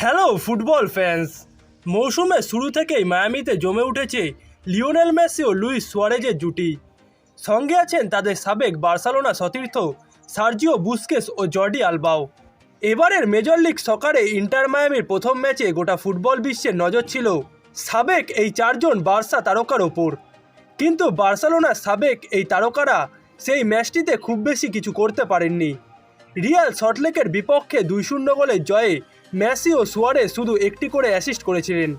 Hello football fans মৌসুমের শুরু থেকেই মায়ামিতে জমে উঠেছে লিওনেল মেসি ও লুইস সুয়ারেজের জুটি। সঙ্গে আছেন তাদের সাবেক বার্সেলোনা সতীর্থ সার্জিও বুস্কেস ও জর্ডি আলবাও। এবারের মেজর লিগ সকারে ইন্টার মায়ামির প্রথম ম্যাচে গোটা ফুটবল বিশ্বের নজর ছিল সাবেক এই চারজন বার্সা তারকার ওপর। কিন্তু বার্সেলোনার সাবেক এই তারকারা সেই ম্যাচটিতে খুব বেশি কিছু করতে পারেননি। রিয়াল সল্টলেকের বিপক্ষে দুই শূন্য গোলের জয়ে মেসি ও সুয়ারে শুধু একটি করে অ্যাসিস্ট করেছিলেন।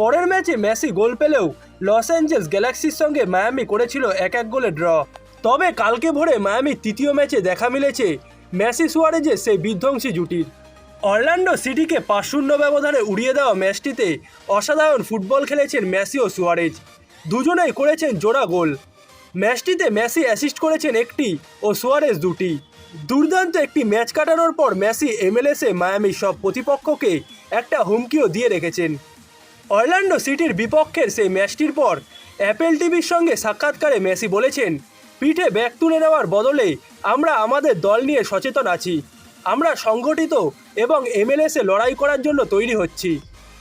পরের ম্যাচে মেসি গোল পেলেও লস অ্যাঞ্জেলস গ্যালাক্সির সঙ্গে মায়ামি করেছিল এক এক গোলে ড্র। তবে কালকে ভোরে মায়ামির তৃতীয় ম্যাচে দেখা মিলেছে মেসি সুয়ারেজের সেই বিধ্বংসী জুটির। অরল্যান্ডো সিটিকে পাঁচ শূন্য ব্যবধানে উড়িয়ে দেওয়া ম্যাচটিতে অসাধারণ ফুটবল খেলেছেন মেসি ও সুয়ারেজ। দুজনেই করেছেন জোড়া গোল। ম্যাচটিতে মেসি অ্যাসিস্ট করেছেন একটি ও সুয়ারেজ দুটি। দুর্দান্ত একটি ম্যাচ কাটানোর পর মেসি, এমএলএসে মায়ামি সব প্রতিপক্ষকে একটা হুমকিও দিয়ে রেখেছেন। অরল্যান্ডো সিটির বিপক্ষের সেই ম্যাচটির পর অ্যাপেল টিভির সঙ্গে সাক্ষাৎকারে মেসি বলেছেন, পিঠে ব্যাগ তুলে নেওয়ার বদলে আমরা আমাদের দল নিয়ে সচেতন আছি। আমরা সংগঠিত এবং এমএলএসে লড়াই করার জন্য তৈরি হচ্ছি।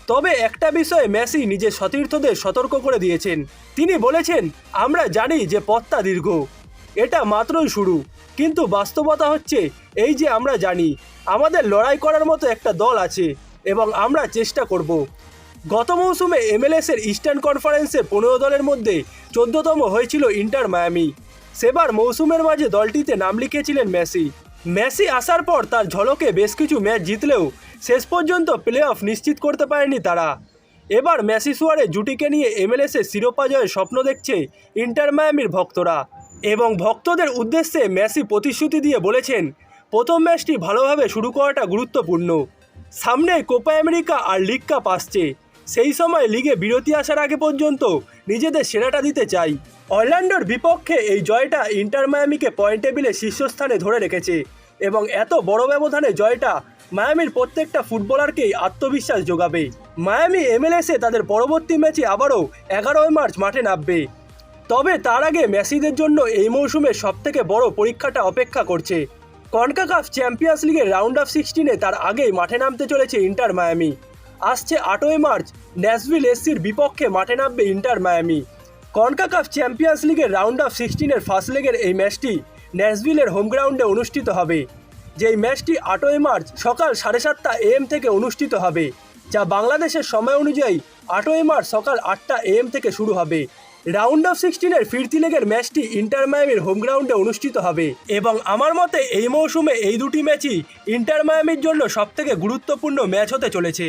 তবে একটা বিষয়ে মেসি নিজের সতীর্থদের সতর্ক করে দিয়েছেন। তিনি বলেছেন, আমরা জানি যে পথটা দীর্ঘ। এটা মাত্রই শুরু। কিন্তু বাস্তবতা হচ্ছে এই যে আমরা জানি, আমাদের লড়াই করার মতো একটা দল আছে এবং আমরা চেষ্টা করব। গত মৌসুমে এমএলএসের ইস্টার্ন কনফারেন্সে পনেরো দলের মধ্যে চোদ্দতম হয়েছিল ইন্টার মায়ামি সেবার মৌসুমের মাঝে দলটিতে নাম লিখেছিলেন মেসি। মেসি আসার পর তার ঝলকে বেশ কিছু ম্যাচ জিতলেও শেষ পর্যন্ত প্লে অফ নিশ্চিত করতে পারেনি তারা। এবার মেসি সুয়ারে জুটিকে নিয়ে এমএলএসের শিরোপা জয়ের স্বপ্ন দেখছে ইন্টার মায়ামির ভক্তরা। এবং ভক্তদের উদ্দেশ্যে মেসি প্রতিশ্রুতি দিয়ে বলেছেন, প্রথম ম্যাচটি ভালোভাবে শুরু করাটা গুরুত্বপূর্ণ। সামনে কোপা আমেরিকা আর লিগ কাপ আসছে। সেই সময় লিগে বিরতি আসার আগে পর্যন্ত নিজেদের সেরাটা দিতে চাই। অরল্যান্ডোর বিপক্ষে এই জয়টা ইন্টার মায়ামিকে পয়েন্ট টেবিলে শীর্ষস্থানে ধরে রেখেছে এবং এত বড় ব্যবধানে জয়টা মায়ামির প্রত্যেকটা ফুটবলারকেই আত্মবিশ্বাস যোগাবে। মায়ামি এমএলএসে তাদের পরবর্তী ম্যাচে আবারও এগারোই মার্চ মাঠে নামবে। তবে তার আগে মেসিদের জন্য এই মৌসুমে সবথেকে বড় পরীক্ষাটা অপেক্ষা করছে। কনকাকাফ চ্যাম্পিয়ন্স লিগের রাউন্ড অফ সিক্সটিনে তার আগেই মাঠে নামতে চলেছে ইন্টার মায়ামি। আসছে আটই মার্চ, ন্যাশভিল এসসির বিপক্ষে মাঠে নামবে ইন্টার মায়ামি। কনকাকাফ চ্যাম্পিয়ন্স লিগের রাউন্ড অফ সিক্সটিনের ফার্স্ট লেগের এই ম্যাচটি ন্যাশভিলের হোম গ্রাউন্ডে অনুষ্ঠিত হবে, যেই ম্যাচটি আটই মার্চ সকাল সাড়ে সাতটা এএম থেকে অনুষ্ঠিত হবে, যা বাংলাদেশের সময় অনুযায়ী আটই মার্চ সকাল আটটা এএম থেকে শুরু হবে। রাউন্ড অফ সিক্সটিনের ফিরতি লেগের ম্যাচটি ইন্টার মায়ামির হোম গ্রাউন্ডে অনুষ্ঠিত হবে। এবং আমার মতে এই মৌসুমে এই দুটি ম্যাচই ইন্টার মায়ামির জন্য সবথেকে গুরুত্বপূর্ণ ম্যাচ হতে চলেছে।